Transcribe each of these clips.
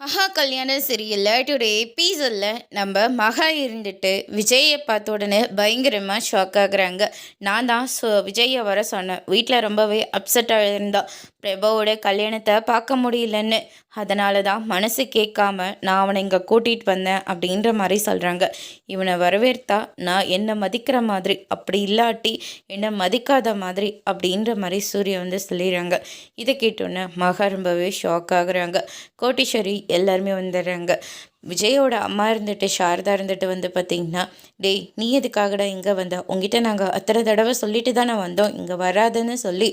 ஆஹா கல்யாண சீரியலில். டுடே எபிசோடில் நம்ம மகா இருந்துட்டு விஜயை பார்த்த உடனே பயங்கரமாக ஷாக் ஆகுறாங்க. நான் தான் சொ விஜயை வர சொன்னேன். வீட்டில் ரொம்பவே அப்செட்டாக இருந்தா. பிரபாவோட கல்யாணத்தை பார்க்க முடியலன்னு. அதனால தான் மனசு கேட்காம நான் அவனை இங்கே கூட்டிகிட்டு வந்தேன் அப்படின்ற மாதிரி சொல்கிறாங்க இவனை வரவேற்றா நான் என்னை மதிக்கிற மாதிரி அப்படி இல்லாட்டி என்னை மதிக்காத மாதிரி அப்படின்ற மாதிரி சூரியன் வந்து சொல்லிடுறாங்க. இதை கேட்டோன்னே மகா ரொம்பவே ஷாக் ஆகுறாங்க. கோட்டீஸ்வரி எல்லாருமே வந்துடுறாங்க. விஜயோட அம்மா இருந்துட்டு சாரதா இருந்துட்டு வந்து பார்த்தீங்கன்னா டேய் நீ எதுக்காகடா இங்கே வந்த? உங்ககிட்ட நாங்கள் அத்தனை தடவை சொல்லிட்டு தானே வந்தோம். இங்கே வராதுன்னு சொல்லி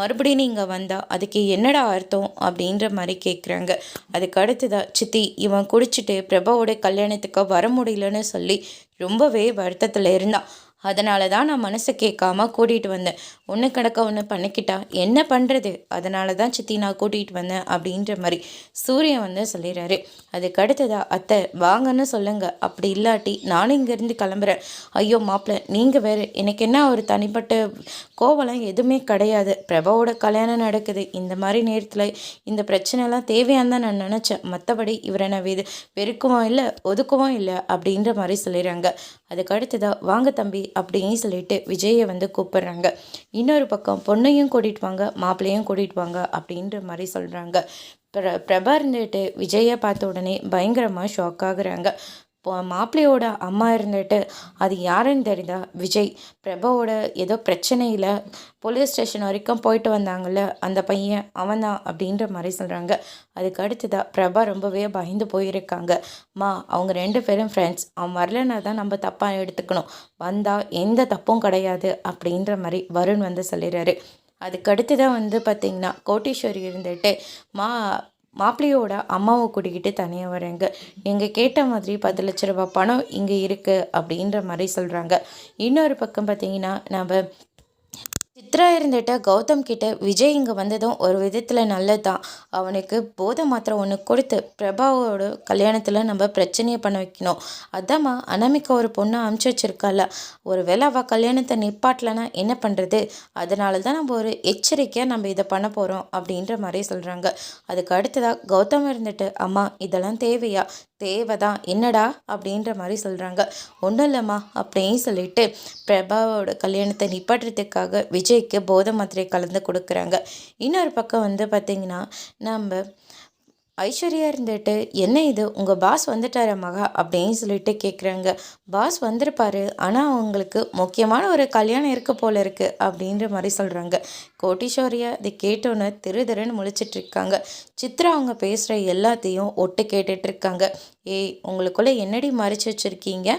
மறுபடியும் நீ இங்கே வந்தா அதுக்கு என்னடா அர்த்தம்? அப்படின்ற மாதிரி கேட்குறாங்க அதுக்கு அடுத்ததா சித்தி இவன் குடிச்சிட்டு பிரபாவோட கல்யாணத்துக்கு வர முடியலன்னு சொல்லி ரொம்பவே வருத்தத்தில் இருந்தான். அதனால தான் நான் மனசு கேட்காம கூட்டிகிட்டு வந்தேன். ஒன்று கிடக்க ஒன்று பண்ணிக்கிட்டா என்ன பண்ணுறது அதனால தான் சித்தி நான் கூட்டிகிட்டு வந்தேன் அப்படின்ற மாதிரி சூரியன் வந்து சொல்லிடுறாரு. அதுக்கு அடுத்ததா அத்தை வாங்கன்னு சொல்லுங்க. அப்படி இல்லாட்டி நானும் இங்கேருந்து கிளம்புறேன். ஐயோ மாப்பிள்ள நீங்கள் வேறு எனக்கு என்ன ஒரு தனிப்பட்ட கோவலம் எதுவுமே கிடையாது. பிரபாவோட கல்யாணம் நடக்குது. இந்த மாதிரி நேரத்தில் இந்த பிரச்சனைலாம் தேவையான்னு தான் நான் நினச்சேன். மற்றபடி இவரை நான் வெது வெறுக்கவும் இல்லை ஒதுக்கவும் இல்லை அப்படின்ற மாதிரி சொல்லிடுறாங்க. அதுக்கு அடுத்ததாக வாங்க தம்பி அப்படின்னு சொல்லிட்டு விஜயை வந்து கூப்பிடுறாங்க. இன்னொரு பக்கம் பொண்ணையும் கூட்டிகிட்டு வாங்க மாப்பிள்ளையும் கூட்டிகிட்டு வாங்க அப்படின்ற மாதிரி சொல்கிறாங்க பிர பிரபா இருந்துட்டு விஜயை பார்த்த உடனே பயங்கரமாக ஷாக் ஆகுறாங்க. மாப்பிள்ளையோட அம்மா இருந்துட்டு அது யாருன்னு தெரியுதா? விஜய். பிரபாவோட ஏதோ பிரச்சனையில் போலீஸ் ஸ்டேஷன் வரைக்கும் போயிட்டு வந்தாங்கள்ல அந்த பையன் அவன் தான் அப்படின்ற மாதிரி சொல்கிறாங்க அதுக்கு அடுத்ததாக பிரபா ரொம்பவே பயந்து போயிருக்காங்க. மா அவங்க ரெண்டு பேரும் ஃப்ரெண்ட்ஸ் அவன் வரலன்னா தான் நம்ம தப்பாக எடுத்துக்கணும். வந்தால் எந்த தப்பும் கிடையாது அப்படின்ற மாதிரி வருண் வந்து சொல்லிடுறாரு. அதுக்கடுத்து தான் வந்து பார்த்திங்கன்னா கோட்டீஸ்வரி இருந்துட்டு மா மாப்பிள்ளையோட அம்மாவை கூட்டிக்கிட்டு தனியாக வரேங்க எங்கள் கேட்ட மாதிரி பத்து லட்ச ரூபா பணம் இங்கே இருக்குது அப்படின்ற மாதிரி சொல்கிறாங்க இன்னொரு பக்கம் பார்த்தீங்கன்னா நம்ம சித்ரா இருந்துட்ட கௌதம் கிட்ட விஜய் இங்கே வந்ததும் ஒரு விதத்தில் நல்லது தான் அவனுக்கு போதை மாத்திரம் ஒன்று கொடுத்து பிரபாவோட கல்யாணத்தில் நம்ம பிரச்சனையை பண்ண வைக்கணும். அதாம்மா அனாமிக்கா ஒரு பொண்ணை அமுச்சு வச்சிருக்கால. ஒரு வேளை அவள் கல்யாணத்தை நிப்பாட்டலன்னா என்ன பண்ணுறது அதனால தான் நம்ம ஒரு எச்சரிக்கையாக நம்ம இதை பண்ண போகிறோம் அப்படின்ற மாதிரி சொல்கிறாங்க அதுக்கு அடுத்ததாக கௌதம் இருந்துட்டு அம்மா இதெல்லாம் தேவையா? தேவைதான். என்னடா? அப்படின்ற மாதிரி சொல்கிறாங்க ஒன்றும் இல்லைம்மா அப்படின்னு சொல்லிட்டு பிரபாவோட கல்யாணத்தை நிப்பாட்டுறதுக்காக விஜய் விஜய்க்கு போதை மாத்திரை கலந்து கொடுக்குறாங்க. இன்னொரு பக்கம் வந்து பார்த்திங்கன்னா நம்ம ஐஸ்வர்யா இருந்துட்டு என்ன இது? உங்கள் பாஸ் வந்துட்டார மகா? அப்படின்னு சொல்லிட்டு கேட்குறாங்க பாஸ் வந்திருப்பாரு ஆனால் அவங்களுக்கு முக்கியமான ஒரு கல்யாணம் இருக்க போல இருக்கு அப்படின்ற மாதிரி சொல்கிறாங்க கோட்டீஸ்வரியா இதை கேட்டோன்னு திரு திருன்னு முழிச்சிட்ருக்காங்க சித்ரா அவங்க பேசுகிற எல்லாத்தையும் ஒட்டு கேட்டுட்ருக்காங்க ஏய் உங்களுக்குள்ளே என்னடி மறைச்சி வச்சுருக்கீங்க?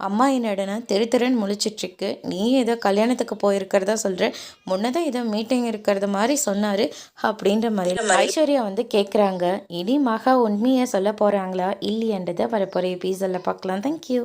அம்மா என்னடனா திரு திருன்னு முழிச்சிட்ருக்கு நீ ஏதோ கல்யாணத்துக்கு போயிருக்கிறதா சொல்கிற முன்னதான் ஏதோ மீட்டிங் இருக்கிறது மாதிரி சொன்னார் அப்படின்ற மாதிரி ஐஸ்வர்யா வந்து கேட்குறாங்க இனி மகா உண்மையை சொல்ல போகிறாங்களா? இல்லையன்றதை வரப்போகிற எபிசோடில் பார்க்கலாம். தேங்க்யூ